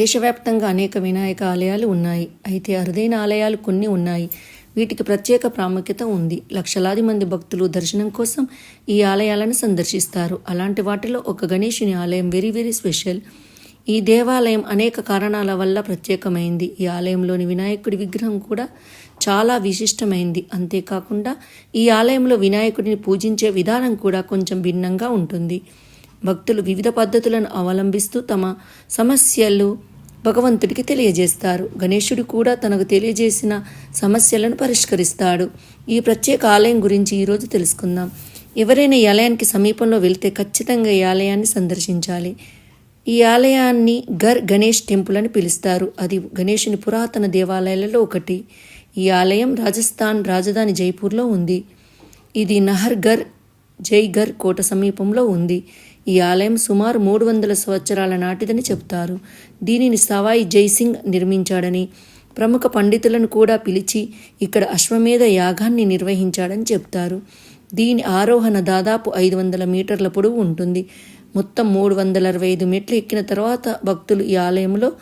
దేశవ్యాప్తంగా అనేక వినాయక ఆలయాలు ఉన్నాయి. అయితే అరుదైన ఆలయాలు కొన్ని ఉన్నాయి. వీటికి ప్రత్యేక ప్రాముఖ్యత ఉంది. లక్షలాది మంది భక్తులు దర్శనం కోసం ఈ ఆలయాలను సందర్శిస్తారు. అలాంటి వాటిలో ఒక గణేషుని ఆలయం వెరీ వెరీ స్పెషల్ ఈ దేవాలయం అనేక కారణాల వల్ల ప్రత్యేకమైంది. ఈ ఆలయంలోని వినాయకుడి విగ్రహం కూడా చాలా విశిష్టమైంది. అంతేకాకుండా ఈ ఆలయంలో వినాయకుడిని పూజించే విధానం కూడా కొంచెం భిన్నంగా ఉంటుంది. భక్తులు వివిధ పద్ధతులను అవలంబిస్తూ తమ సమస్యలు భగవంతుడికి తెలియజేస్తారు. గణేశుడు కూడా తనకు తెలియజేసిన సమస్యలను పరిష్కరిస్తాడు. ఈ ప్రత్యేక ఆలయం గురించి ఈరోజు తెలుసుకుందాం. ఎవరైనా ఈ ఆలయానికి సమీపంలో వెళ్తే ఖచ్చితంగా ఈ ఆలయాన్ని సందర్శించాలి. ఈ ఆలయాన్ని గర్ గణేష్ టెంపుల్ అని పిలుస్తారు. అది గణేషుని పురాతన దేవాలయాలలో ఒకటి. ఈ ఆలయం రాజస్థాన్ రాజధాని జైపూర్లో ఉంది. ఇది నహర్గర్ జైఘర్ కోట సమీపంలో ఉంది. ఈ ఆలయం సుమారు మూడు వందల సంవత్సరాల నాటిదని చెబుతారు. దీనిని సవాయి జైసింగ్ నిర్మించాడని ప్రముఖ పండితులను కూడా పిలిచి ఇక్కడ అశ్వమేధ యాగాన్ని నిర్వహించాడని చెప్తారు దీని ఆరోహణ దాదాపు ఐదు వందల మీటర్ల పొడవు ఉంటుంది. మొత్తం మూడు వందల అరవై ఐదు మెట్లు ఎక్కిన తర్వాత భక్తులు ఈ ఆలయంలో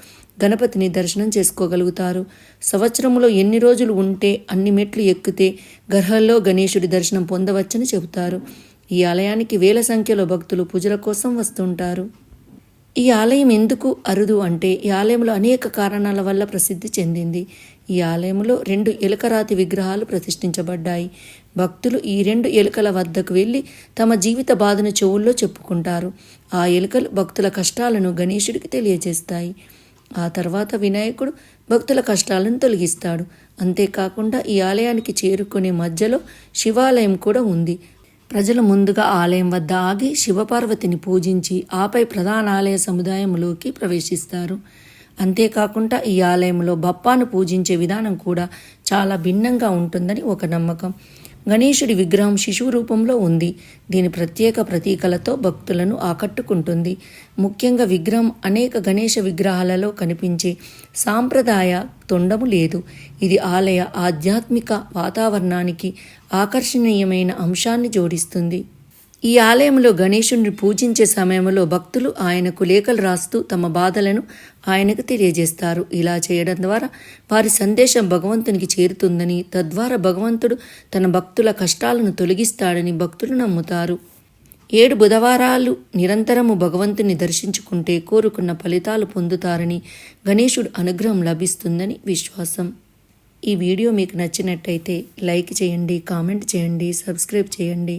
గణపతిని దర్శనం చేసుకోగలుగుతారు. సంవత్సరంలో ఎన్ని రోజులు ఉంటే అన్ని మెట్లు ఎక్కితే గర్హల్లో గణేశుడి దర్శనం పొందవచ్చని చెబుతారు. ఈ ఆలయానికి వేల సంఖ్యలో భక్తులు పూజల కోసం వస్తుంటారు. ఈ ఆలయం ఎందుకు అరుదు అంటే ఈ ఆలయంలో అనేక కారణాల వల్ల ప్రసిద్ధి చెందింది. ఈ ఆలయంలో రెండు ఎలుకరాతి విగ్రహాలు ప్రతిష్ఠించబడ్డాయి. భక్తులు ఈ రెండు ఎలుకల వద్దకు వెళ్ళి తమ జీవిత బాధను చెవుల్లో చెప్పుకుంటారు. ఆ ఎలుకలు భక్తుల కష్టాలను గణేశుడికి తెలియజేస్తాయి. ఆ తర్వాత వినాయకుడు భక్తుల కష్టాలను తొలగిస్తాడు. అంతేకాకుండా ఈ ఆలయానికి చేరుకునే మధ్యలో శివాలయం కూడా ఉంది. ప్రజలు ముందుగా ఆలయం వద్ద ఆగి శివపార్వతిని పూజించి ఆపై ప్రధాన ఆలయ సముదాయంలోకి ప్రవేశిస్తారు. అంతేకాకుండా ఈ ఆలయంలో బప్పాను పూజించే విధానం కూడా చాలా భిన్నంగా ఉంటుందని ఒక నమ్మకం. గణేశుడి విగ్రహం శిశువు రూపంలో ఉంది. దీని ప్రత్యేక ప్రతీకలతో భక్తులను ఆకట్టుకుంటుంది. ముఖ్యంగా విగ్రహం అనేక గణేష విగ్రహాలలో కనిపించే సాంప్రదాయ తొండము లేదు. ఇది ఆలయ ఆధ్యాత్మిక వాతావరణానికి ఆకర్షణీయమైన అంశాన్ని జోడిస్తుంది. ఈ ఆలయంలో గణేశుడిని పూజించే సమయంలో భక్తులు ఆయనకు లేఖలు రాస్తూ తమ బాధలను ఆయనకు తెలియజేస్తారు. ఇలా చేయడం ద్వారా వారి సందేశం భగవంతునికి చేరుతుందని తద్వారా భగవంతుడు తన భక్తుల కష్టాలను తొలగిస్తాడని భక్తులు నమ్ముతారు. ఏడు బుధవారాలు నిరంతరము భగవంతుని దర్శించుకుంటే కోరుకున్న ఫలితాలు పొందుతారని గణేశుడు అనుగ్రహం లభిస్తుందని విశ్వాసం. ఈ వీడియో మీకు నచ్చినట్టయితే లైక్ చేయండి కామెంట్ చేయండి సబ్స్క్రైబ్ చేయండి.